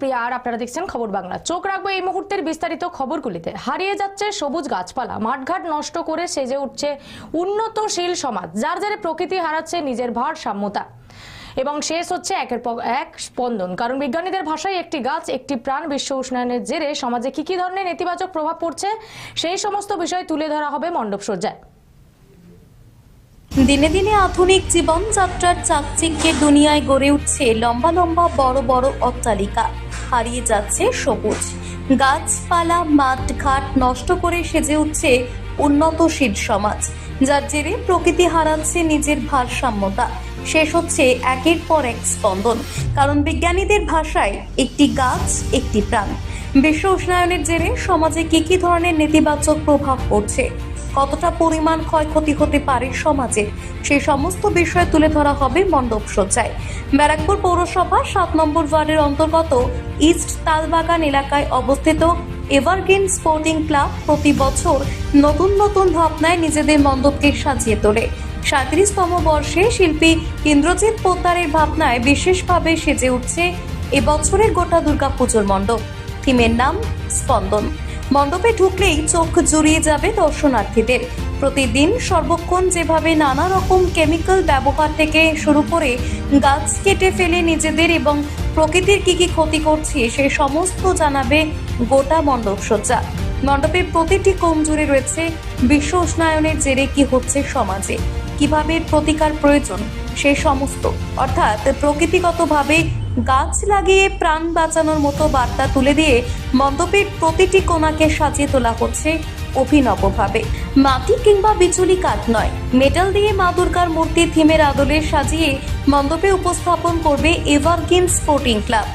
নমস্কার আর আপনারা দেখছেন খবর বাংলা। চোখ রাখব এই মুহূর্তের বিস্তারিত খবরগুলিতে। হারিয়ে যাচ্ছে সবুজ গাছপালা। মাঠঘাট নষ্ট করে সেজে উঠছে উন্নতশীল সমাজ। যার যারে প্রকৃতি হারাচ্ছে নিজের ভারসাম্যতা। এবং শেষ হচ্ছে একের পর এক স্পন্দন। কারণ বিজ্ঞানীদের ভাষায় একটি গাছ, একটি প্রাণ বিশ্ব উষ্ণায়নের জেরে সমাজে কি কি ধরনের নেতিবাচক প্রভাব পড়ছে, সেই সমস্ত বিষয় তুলে ধরা হবে মণ্ডপ সজ্জায়। দিনে দিনে আধুনিক জীবনযাত্রার চাকচিক্যের দুনিয়ায় গড়ে উঠছে লম্বা লম্বা বড় বড় অট্টালিকা। হারিয়ে যাচ্ছে সবুজ। গাছপালা মাঠ ঘাট নষ্ট করে সেজে উঠছে উন্নতশীল সমাজ, যার জেরে প্রকৃতি হারাচ্ছে নিজের ভারসাম্যতা। শেষ হচ্ছে একের পর এক স্পন্দন, কারণ বিজ্ঞানীদের ভাষায় একটি গাছ, একটি প্রাণ। বিশ্ব উষ্ণায়নের জেরে সমাজে কি কি ধরনের নেতিবাচক প্রভাব পড়ছে? কতটা পরিমাণ ক্ষয়ক্ষতি হতে পারে সমাজে সেই সমস্ত বিষয় তুলে ধরা হবে মণ্ডপ সজ্জায়। ব্যারাকপুর পৌরসভা সাত নম্বর ওয়ার্ডের অন্তর্গত ইস্ট তালবাগান এলাকায় অবস্থিত এভারগ্রিন স্পোর্টিং ক্লাব প্রতি বছর নতুন নতুন ভাবনায় নিজেদের মণ্ডপকে সাজিয়ে তোলে। সাঁত্রিশতম বর্ষে শিল্পী ইন্দ্রজিৎ পোদ্দারের ভাবনায় বিশেষভাবে সেজে উঠছে এবছরের গোটা দুর্গাপুজোর মণ্ডপ। থিমের নাম স্পন্দন। মণ্ডপে ঢুকলেই চোখ জুড়িয়ে যাবে দর্শনার্থীদের। প্রতিদিন সর্বক্ষণ যেভাবে নানা রকম কেমিক্যাল ব্যবহার থেকে শুরু করে গাছ কেটে ফেলে নিজেদের এবং প্রকৃতির কি কি ক্ষতি করছে, সে সমস্ত জানাবে গোটা মণ্ডপ সজ্জা। মণ্ডপের প্রতিটি কোণ জুড়ে রয়েছে বিশ্ব উষ্ণায়নের জেরে কি হচ্ছে সমাজে, কীভাবে প্রতিকার প্রয়োজন, সে সমস্ত। অর্থাৎ প্রকৃতিগতভাবে গাছ লাগিয়ে প্রাণ বাঁচানোর মতো বার্তা তুলে দিয়ে মণ্ডপের প্রতিটি কোণাকে সাজিয়ে তোলা হচ্ছে অভিনবভাবে। মাটি কিংবা বিচুলি কাঠ নয়, মেটাল দিয়ে মা দুর্গার মূর্তি থিমের আদলে সাজিয়ে মণ্ডপে উপস্থাপন করবে এভারগ্রিন স্পোর্টিং ক্লাব।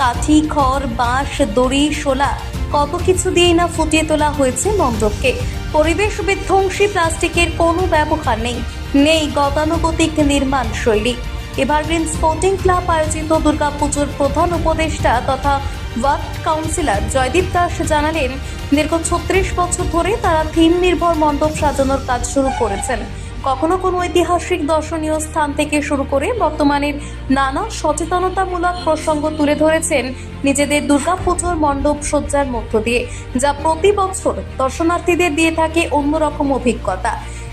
কাঠি, খড়, বাঁশ, দড়ি, শোলা, কত কিছু দিয়েই না ফুটিয়ে তোলা হয়েছে মণ্ডপকে। পরিবেশ বিধ্বংসী প্লাস্টিকের কোনো ব্যবহার নেই নেই গতানুগতিক নির্মাণ শৈলী। এভারগ্রিন স্পোর্টিং ক্লাব আয়োজিত দুর্গাপুজোর প্রধান উপদেষ্টা তথা ওয়ার্ড কাউন্সিলর জয়দীপ দাস জানালেন, দীর্ঘ ছত্রিশ বছর ধরে তারা থিম নির্ভর মণ্ডপ সাজানোর কাজ শুরু করেছেন। কখনো কোনো ঐতিহাসিক দর্শনীয় স্থান থেকে শুরু করে বর্তমানের নানা সচেতনতামূলক প্রসঙ্গ তুলে ধরেছেন নিজেদের দুর্গাপুজোর মণ্ডপ সজ্জার মধ্য দিয়ে, যা প্রতি বছর দর্শনার্থীদের দিয়ে থাকে অন্যরকম অভিজ্ঞতা।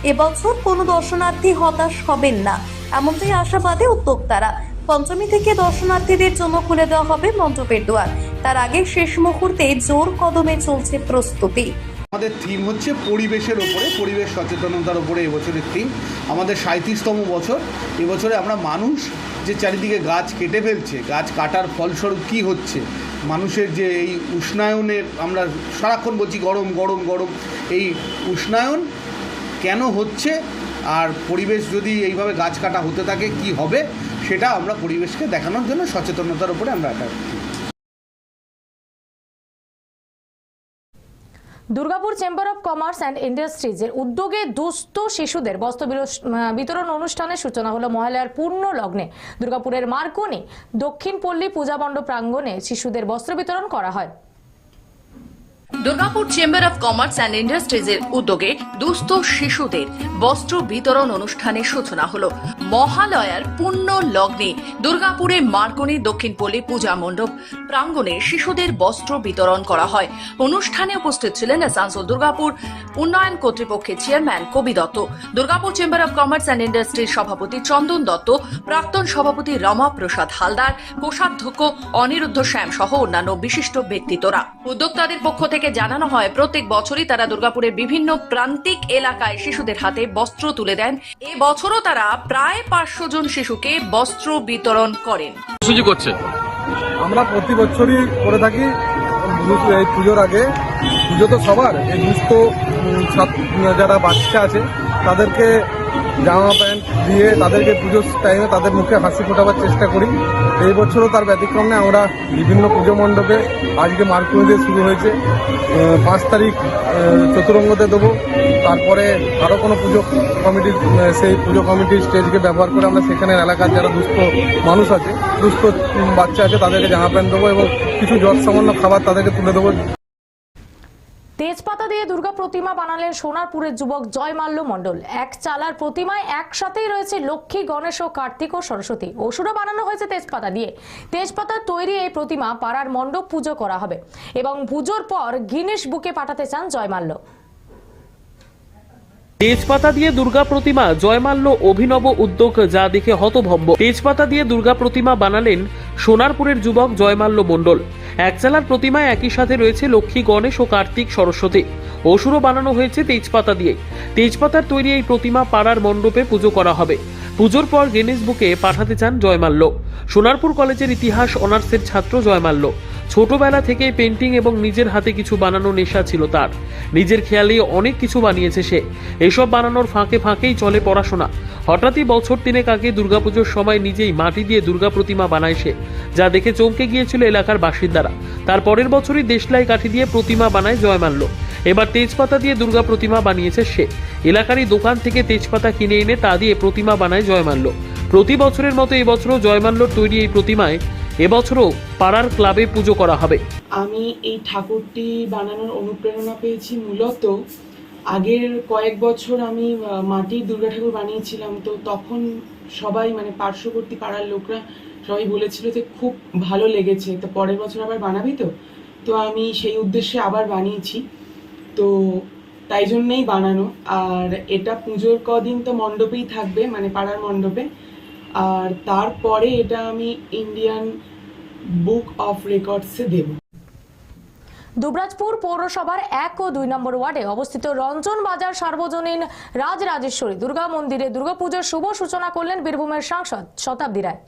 এবছর কোনো দর্শনার্থী হতাশ হবেন না, এমনটাই আশাবাদে উদ্যোক্তারা। পঞ্চমী থেকে দর্শনার্থীদের জন্য খুলে দেওয়া হবে মণ্ডপের দুয়ার তার আগে শেষ মুহূর্তে জোর কদমে চলছে প্রস্তুতি। আমাদের থিম হচ্ছে পরিবেশের ওপরে, পরিবেশ সচেতনতার ওপরে এবছরের থিম আমাদের সাঁত্রিশতম বছর। এবছরে আমরা মানুষ যে চারিদিকে গাছ কেটে ফেলছে, গাছ কাটার ফলস্বরূপ কী হচ্ছে? মানুষের যে এই উষ্ণায়নের আমরা সারাক্ষণ বলছি গরম গরম গরম। এই উষ্ণায়ন কেন হচ্ছে? আর পরিবেশ যদি এইভাবে গাছ কাটা হতে থাকে, কি হবে? সেটা আমরা পরিবেশকে দেখানোর জন্য সচেতনতার উপরে আমরা একটা Durgapur chamber of commerce and ইন্ডাস্ট্রিজের উদ্যোগে দুস্থ শিশুদের বস্ত্র বিতরণ অনুষ্ঠানের সূচনা হলো মহালয়ার পূর্ণ লগ্নে। দুর্গাপুরের মার্কনি দক্ষিণ পল্লী পূজা মণ্ডপ প্রাঙ্গণে শিশুদের বস্ত্র বিতরণ করা হয়। Durgapur chamber of commerce and ইন্ডাস্ট্রিজের উদ্যোগে দুস্থ শিশুদের বস্ত্র বিতরণ অনুষ্ঠানের সূচনা হলো। মহালয়ার পূর্ণ লগ্নে দুর্গাপুরে মার্কনি দক্ষিণ পল্লী পূজা মণ্ডপ প্রাঙ্গণে শিশুদের বস্ত্র বিতরণ করা হয়। অনুষ্ঠানে উপস্থিত ছিলেন আসানসোল দুর্গাপুর উন্নয়ন কর্তৃপক্ষের chairman Kabi Dutta, Durgapur chamber of commerce and ইন্ডাস্ট্রির সভাপতি চন্দন দত্ত, প্রাক্তন সভাপতি রমা প্রসাদ হালদার, কোষাধ্যক্ষ অনিরুদ্ধ শ্যাম সহ অন্যান্য বিশিষ্ট ব্যক্তিত্বরা। উদ্যোক্তাদের পক্ষ থেকে জানানো হয় প্রত্যেক বছরই তারা দুর্গাপুরের বিভিন্ন প্রান্তিক এলাকায় শিশুদের হাতে বস্ত্র তুলে দেন। এ বছরও তারা প্রায় পাঁচশো জন শিশুকে বস্ত্র বিতরণ করেন। সুযোগ করছে আমরা প্রতি বছরই করে থাকি এই পুজোর আগে। পুজো তো সবার এই দুস্থ যারা বাচ্চা আছে তাদেরকে জামা প্যান্ট দিয়ে তাদেরকে পুজোর টাইমে তাদের মুখে হাসি ফোটাবার চেষ্টা করি। এই বছরও তার ব্যতিক্রম আমরা বিভিন্ন পুজো মণ্ডপে আজকে দিয়ে শুরু হয়েছে। পাঁচ তারিখ চতুরঙ্গতে দেবো। তারপরে আরও কোনো পুজো কমিটির সেই পুজো কমিটির স্টেজকে ব্যবহার করে আমরা সেখানে এলাকার যারা দুস্থ মানুষ আছে, দুস্থ বাচ্চা আছে, তাদেরকে জামা প্যান্ট দেবো এবং কিছু জল সামান্য খাবার তাদেরকে তুলে দেবো। তেজপাতা দিয়ে দুর্গা প্রতিমা বানালেন সোনারপুরের যুবক জয়মাল্য মণ্ডল। এক চালার প্রতিমায় একসাথেই রয়েছে লক্ষ্মী, গণেশ ও কার্তিক ও সরস্বতী। অসুরও বানানো হয়েছে তেজপাতা দিয়ে। তেজপাতার তৈরি এই প্রতিমা পাড়ার মণ্ডপ পুজো করা হবে এবং পুজোর পর গিনেশ বুকে পাঠাতে চান জয়মাল্য। তেজপাতা দিয়ে দুর্গা প্রতিমা জয়মাল্য অভিনব উদ্যোগ যা দেখে হতভম্ব। তেজপাতা দিয়ে দুর্গা প্রতিমা বানালেন সোনারপুরের যুবক জয়মাল্য মণ্ডল। একচালার প্রতিমায় একই সাথে রয়েছে লক্ষ্মী, গণেশ ও কার্তিক সরস্বতী। অসুরও বানানো হয়েছে তেজপাতা দিয়ে। তেজপাতার তৈরি এই প্রতিমা পাড়ার মণ্ডপে পুজো করা হবে। পুজোর পর গিনেস বুকে পাঠাতে চান জয়মাল্য। সোনারপুর কলেজের ইতিহাস অনার্সের ছাত্র জয়মাল্য। ছোটবেলা থেকে পেন্টিং এবং নিজের হাতে কিছু বানানো নেশা ছিল তার। নিজের খেয়ালে অনেক কিছু বানিয়েছে সে। এসব বানানোর ফাঁকে ফাঁকেই চলে পড়াশোনা। হঠাৎই বছর তিনেক আগে দুর্গাপুজোর সময় নিজেই মাটি দিয়ে দুর্গা প্রতিমা বানায় সে, যা দেখে চমকে গিয়েছিল এলাকার বাসিন্দারা। তার পরের বছরই দেশলাই কাঠি দিয়ে প্রতিমা বানায় জয় জয়মাল্য এবার তেজপাতা দিয়ে দুর্গা প্রতিমা বানিয়েছে সে। এলাকারই দোকান থেকে তেজপাতা কিনে এনে তা দিয়ে প্রতিমা বানায় জয় জয়মাল্য প্রতি বছরের মতো এবছরও জয় জয়মাল্যর তৈরি এই প্রতিমায় এবছরও পাড়ার ক্লাবে পুজো করা হবে। আমি এই ঠাকুরটি বানানোর অনুপ্রেরণা পেয়েছি মূলত। আগের কয়েক বছর আমি মাটির দুর্গা ঠাকুর বানিয়েছিলাম, তো তখন সবাই মানে পার্শ্ববর্তী পাড়ার লোকরা সবাই বলেছিল যে খুব ভালো লেগেছে। তো পরের বছর আবার বানাবি তো? তো আমি সেই উদ্দেশ্যে আবার বানিয়েছি। তো তাই জন্যেই বানানো। আর এটা পুজোর কদিন তো মণ্ডপেই থাকবে মানে পাড়ার মণ্ডপে। আর তারপরে এটা আমি ইন্ডিয়ান বুক অফ রেকর্ডসে দেব। দুবরাজপুর পৌরসভার এক ও দুই নম্বর ওয়ার্ডে অবস্থিত রঞ্জন বাজার সার্বজনীন রাজরাজেশ্বরী দুর্গা মন্দিরে দুর্গাপুজোর শুভ সূচনা করলেন বীরভূমের সাংসদ শতাব্দী রায়।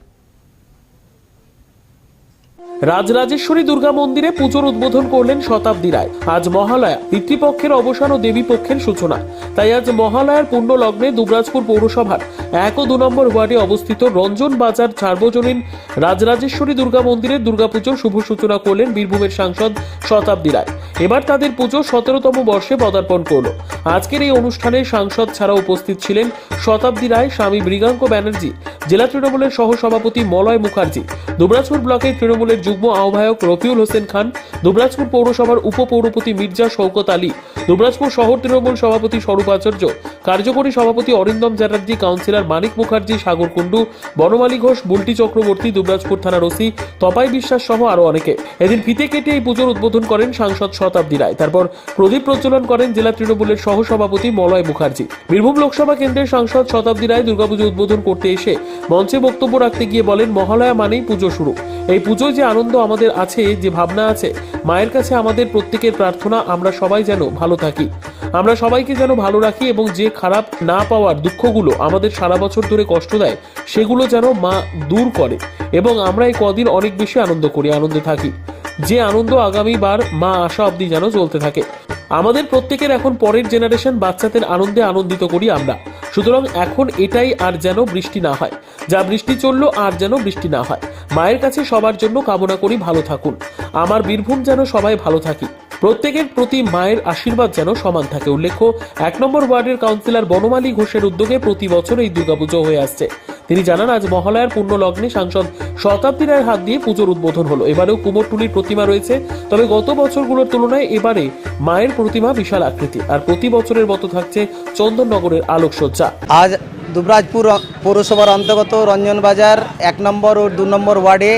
রাজরাজেশ্বরী দুর্গা মন্দিরে পুজোর উদ্বোধন করলেন শতাব্দী রায়। আজ মহালয়া, পিতৃপক্ষের অবসান ও দেবী পক্ষের সূচনা। তাই আজ মহালয়ার পূর্ণ লগ্নে দুবরাজপুর পৌরসভার এক ও দু নম্বর ওয়ার্ডে অবস্থিত রঞ্জন বাজার সার্বজনীন রাজরাজেশ্বরী দুর্গা মন্দিরের দুর্গাপুজোর শুভ সূচনা করলেন বীরভূমের সাংসদ শতাব্দী রায়। এবার তাদের পুজো সতেরোতম বর্ষে পদার্পণ করল। আজকের এই অনুষ্ঠানে সাংসদ ছাড়া উপস্থিত ছিলেন শতাব্দী রায়, স্বামী মৃগাঙ্ক ব্যানার্জি, জেলা তৃণমূলের সহ সভাপতি মলয় মুখার্জি। দুবরাজপুর ব্লকের তৃণমূলের যুগ্ম আহ্বায়ক রফিউল হোসেন খান দুবরাজপুর পৌরসভার উপপৌরপতি মির্জা শওকত আলী দুবরাজপুর শহর তৃণমূল সভাপতি স্বরূপ আচার্য, কার্যকরী সভাপতি অরিন্দম চ্যাটার্জি, কাউন্সিলর মানিক মুখার্জি, সাগর কুণ্ডু, বনমালী ঘোষ, বুলটি চক্রবর্তী, দুবরাজপুর থানার ওসি তপাই বিশ্বাস সহ আরও অনেকে। এদিন ফিতে কেটে এই পুজোর উদ্বোধন করেন সাংসদ শতাব্দী রায়। তারপর প্রদীপ প্রজ্বলন করেন জেলা তৃণমূলের সহ সভাপতি মলয় মুখার্জি। বীরভূম লোকসভা কেন্দ্রের সাংসদ শতাব্দী রায় দুর্গাপুজো উদ্বোধন করতে এসে মঞ্চে বক্তব্য রাখতে গিয়ে বলেন, মহালয়া মানেই পুজো শুরু। এই পুজোয় যে আনন্দ আমাদের আছে, যে ভাবনা আছে, মায়ের কাছে আমাদের প্রত্যেকের প্রার্থনা, আমরা সবাই যেন ভালো থাকি। আমরা সবাইকে যেন ভালো রাখি এবং যে খারাপ না পাওয়ার দুঃখগুলো আমাদের সারা বছর ধরে কষ্ট দেয়, সেগুলো যেন মা দূর করে এবং আমরা এই কদিন অনেক বেশি আনন্দ করি, আনন্দে থাকি। যে আনন্দ আগামীবার মা আশা অবধি যেন চলতে থাকে। আমাদের প্রত্যেকের এখন পরের জেনারেশন বাচ্চাদের আনন্দে আনন্দিত করি আমরা। সুতরাং এখন এটাই আর যেন বৃষ্টি না হয়। যা বৃষ্টি চলল, আর যেন বৃষ্টি না হয়। মায়ের কাছে সবার জন্য কামনা করি ভালো থাকুন। আমার বীরভূম যেন সবাই ভালো থাকি। প্রত্যেকের প্রতি মায়ের আশীর্বাদ যেন সমান থাকে। উল্লেখ্য, এক নম্বর ওয়ার্ডের কাউন্সিলর বনমালী ঘোষের উদ্যোগে প্রতি বছর এই দুর্গাপুজো হয়ে আসছে। তিনি জানান, আজ মহালয়ার পূর্ণ লগ্নে সাংসদ শতাব্দী রায়ের হাত দিয়ে পুজোর উদ্বোধন হলো। এবারেও কুমোরটুলির প্রতিমা রয়েছে, তবে গত বছরগুলোর তুলনায় এবারে মায়ের প্রতিমা বিশাল আকৃতি। আর প্রতি বছরের মতো থাকছে চন্দননগরের আলোকসজ্জা। আজ দুবরাজপুর পৌরসভার অন্তর্গত রঞ্জন বাজার এক নম্বর ও দু নম্বর ওয়ার্ডে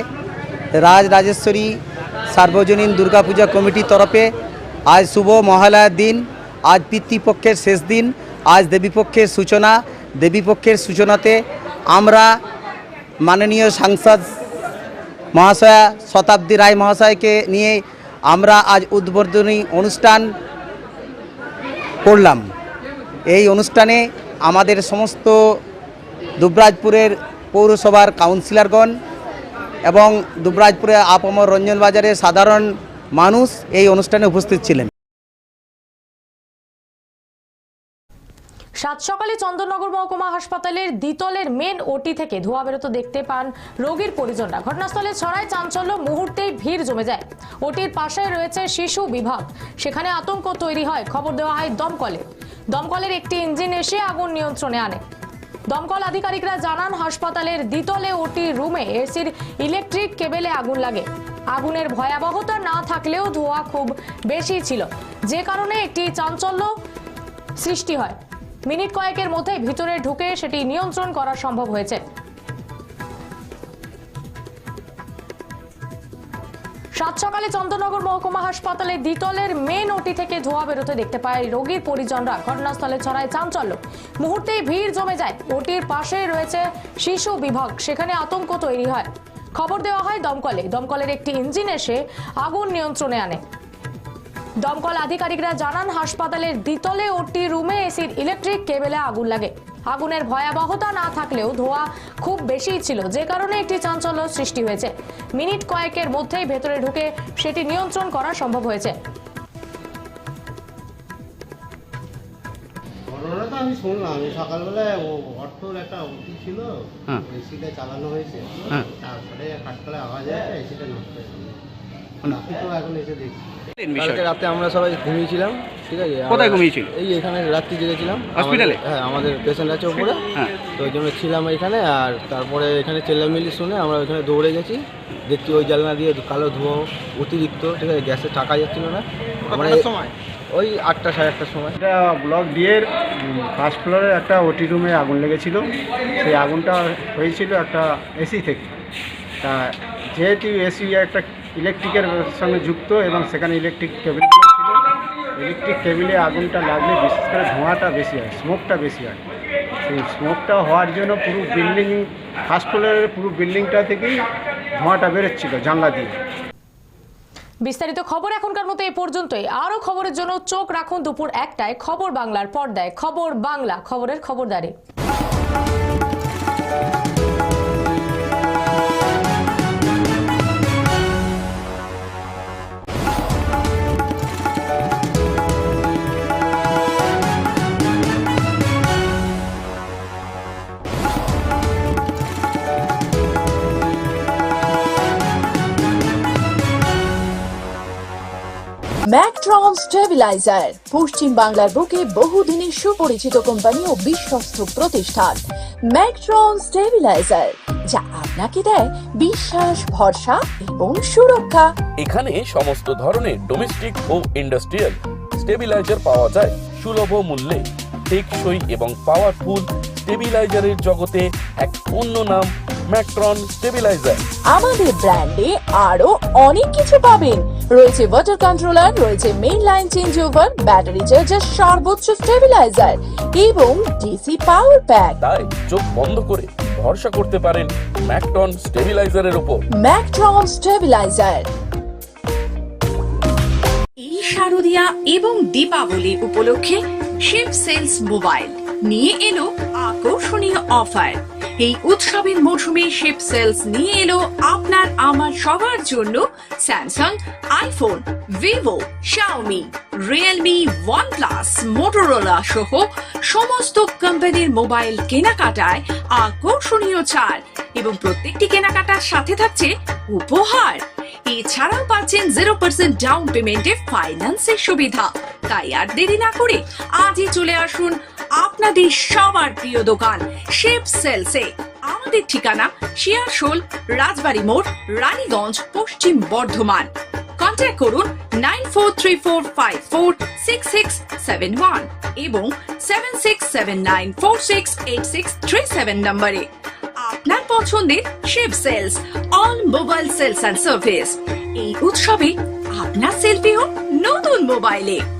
রাজ রাজেশ্বরী সার্বজনীন দুর্গাপূজা কমিটির তরফে আজ শুভ মহালয়ার দিন, আজ পিতৃপক্ষের শেষ দিন, আজ দেবীপক্ষের সূচনা। দেবীপক্ষের সূচনাতে আমরা মাননীয় সাংসদ মহাশয়া শতাব্দী রায় মহাশয়কে নিয়ে আমরা আজ উদ্বোধনী অনুষ্ঠান করলাম। এই অনুষ্ঠানে আমাদের সমস্ত দুবরাজপুরের পৌরসভার কাউন্সিলরগণ এবং দুবরাজপুরে আপামর রঞ্জন বাজারের সাধারণ মানুষ এই অনুষ্ঠানে উপস্থিত ছিলেন। সাত সকালে চন্দননগর মহকুমা হাসপাতালের দ্বিতলের মেন ওটি থেকে ধোঁয়া বেরোতে দেখতে পান রোগীর পরিজনরা। ঘটনাস্থলে ছড়ায় চাঞ্চল্য, মুহূর্তেই ভিড় জমে যায়। ওটির পাশে রয়েছে শিশু বিভাগ। সেখানে আতঙ্ক তৈরি হয়। খবর দেওয়া হয় দমকলে। দমকলের একটি ইঞ্জিন এসে আগুন নিয়ন্ত্রণে আনে। দমকল আধিকারিকরা জানান, হাসপাতালের দ্বিতলে ওটি রুমে এসির ইলেকট্রিক কেবেলে আগুন লাগে। আগুনের ভয়াবহতা না থাকলেও ধোঁয়া খুব বেশি ছিল। যে কারণে একটি চাঞ্চল্য সৃষ্টি হয়। মিনিট কয়েকের মধ্যে ভিতরে ঢুকে সেটি নিয়ন্ত্রণ করা সম্ভব হয়েছে। সাত সকালে চন্দ্রনগর মহকুমা হাসপাতালে দ্বিতলের মেন ওটি থেকে ধোয়া বেরোতে দেখতে পায় রোগীর পরিজনরা। ঘটনাস্থলে ছড়ায় চাঞ্চল্য। মুহূর্তেই ভিড় জমে যায়। ওটির পাশে রয়েছে শিশু বিভাগ। সেখানে আতঙ্ক তৈরি হয়। খবর দেওয়া হয় দমকলে। দমকলের একটি ইঞ্জিন এসে আগুন নিয়ন্ত্রণে আনে। দমকল আধিকারিকরা জানান হাসপাতালের দ্বিতলে ওটি রুমে এসির ইলেকট্রিক কেবেলে আগুন লাগে। আগুনের ভয়াবহতা না থাকলেও ধোঁয়া খুব বেশি ছিল যে কারণে একটি চাঞ্চল্য সৃষ্টি হয়েছে। মিনিট কয়েকের মধ্যেই ভেতরে ঢুকে সেটি নিয়ন্ত্রণ করা সম্ভব হয়েছে। ঘটনাটা আমি শুনলাম আমি সকালবেলায় ও অটোর একটা ছিল হ্যাঁ। এসিটা চালানো হয়েছে। হ্যাঁ। তারপরে খাটতলায় আওয়াজ আছে এসিটা নষ্ট হয়ে গেছে এখন এসে দেখছি কালকে রাতে আমরা সবাই ঘুমিয়েছিলাম ঠিক আছে? কোথায় ঘুমিয়েছিল? এই এখানে রাত্রি জেগেছিলাম। হসপিটালে? হ্যাঁ আমাদের পেশেন্ট আছে উপরে হ্যাঁ। তো ওই জন্য ছিলাম এখানে আর তারপরে এখানে চেল্লামিলি শুনে আমরা ওইখানে দৌড়ে গেছি। দেখছি ওই জানলা দিয়ে কালো ধোঁয়া অতিরিক্ত ঠিক আছে? গ্যাসে টাকা যাচ্ছিল না। আমরা সময়? ওই আটটা সাড়ে আটটার সময়। এটা ব্লক ডিয়ের ফার্স্ট ফ্লোরে একটা ওটি রুমে আগুন লেগেছিল। সেই আগুনটা হয়েছিল একটা এসি থেকে। তা যেহেতু এসি একটা ইলেকট্রিকের সঙ্গে যুক্ত এবং সেখানে ইলেকট্রিক কেবিল ছিল। ইলেকট্রিক কেবিলে আগুনটা লাগলে বিশেষ করে ধোঁয়াটা বেশি হয়, স্মোকটা বেশি হয়। সেই স্মোকটা হওয়ার জন্য পুরো বিল্ডিং, ফার্স্ট ফ্লোরের পুরো বিল্ডিংটা থেকেই ধোঁয়াটা বেরোচ্ছিল জানলা দিয়ে। বিস্তারিত খবর এখনকার মতো এই পর্যন্তই। আরও খবরের জন্য চোখ রাখুন দুপুর একটায় খবর বাংলার পর্দায়। খবর বাংলা, খবরের খবরদারি। ম্যাকট্রন স্টেবিলাইজার পশ্চিম বাংলার বুকে বহুদিনের সুপরিচিত কোম্পানি ও বিশ্বস্ত প্রতিষ্ঠান। ম্যাকট্রন স্টেবিলাইজার যা আপনাকে দেয় বিশ্বাস, ভরসা এবং সুরক্ষা। এখানে সমস্ত ধরনের ডোমেস্টিক ও ইন্ডাস্ট্রিয়াল স্টেবিলাইজার পাওয়া যায় সুলভ মূল্যে, টেকসই এবং পাওয়ারফুল স্টেবিলাইজারের জগতে এক অন্য নাম ম্যাক্রন স্টেবিলাইজার আমাদের ব্র্যান্ডে আরও অনেক কিছু পাবেন। রয়েছে ওয়াটার কন্ট্রোলার রয়েছে main line change over battery charger সর্বোচ্চ স্টেবিলাইজার এবং ডিসি পাওয়ার প্যাক তাই চোখ বন্ধ করে ভরসা করতে পারেন ম্যাকটন স্টেবিলাইজারের উপর ম্যাকট্রন স্টেবিলাইজার এই শারদিয়া এবং দীপাবলি উপলক্ষে শিব সেলস মোবাইল নিয়ে এলো আকর্ষণীয় অফার। এই উৎসবের মৌসুমে শিব সেলস নিয়ে এলো আপনার, আমার সবার জন্য Samsung iPhone Vivo Xiaomi Realme OnePlus Motorola সহ সমস্ত কোম্পানির মোবাইল কেনাকাটায় আকর্ষণীয় ছাড় এবং প্রত্যেকটি কেনাকাটার সাথে থাকছে উপহার। এছাড়াও পাচ্ছেন জিরো পার্সেন্ট ডাউন পেমেন্টে ফাইন্যান্সের সুবিধা। তাই আর দেরি না করে আজই চলে আসুন আপনাদের সবার প্রিয় দোকান শেপ সেলসে। আমাদের ঠিকানা শিয়ারশোল, রাজবাড়ি মোড়, রানীগঞ্জ, পশ্চিম বর্ধমান। কন্ট্যাক্ট করুন নাইন এবং seven six seven nine four six eight six three seven নম্বরে। আপনার পছন্দের Shiv sales, all mobile sales and service. এই উৎসবে আপনার সেলফি হোক নতুন মোবাইলে।